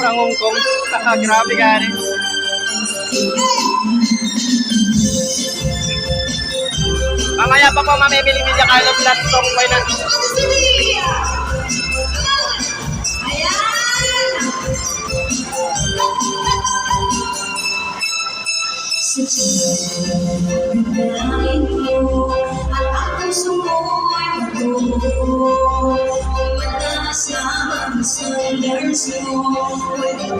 pang Hong Kong. Grabe gani. Mamaya pa po mamimili Media lahat itong finance. Sa Pagkain mo at ako'y sumuhay mo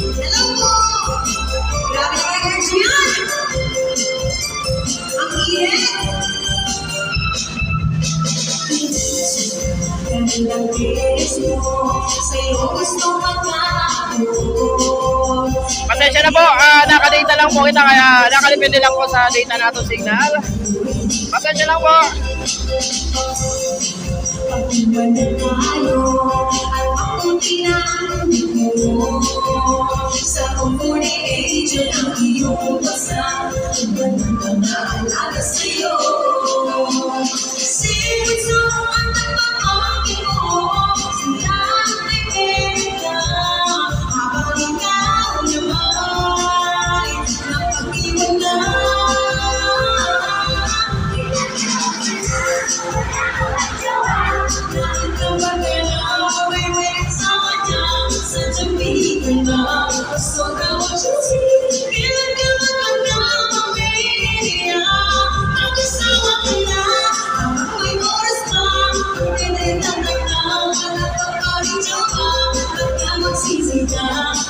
Hello po! Grabe energy yan! Ang init! Kanilang tiis mo Sa'yo gusto magkakaroon Pasensya na po, ah, nakadata lang po kita kaya nakalipindi lang po sa data nato signal. Pasensya lang po. Pagkuman na tayo alaga sa iyo. Sipito ang nagpapagi mo, sila ay pera, habang ikaw naman, napag-iwan na. Sa kanya, sa Jamaica na Gusto ka 家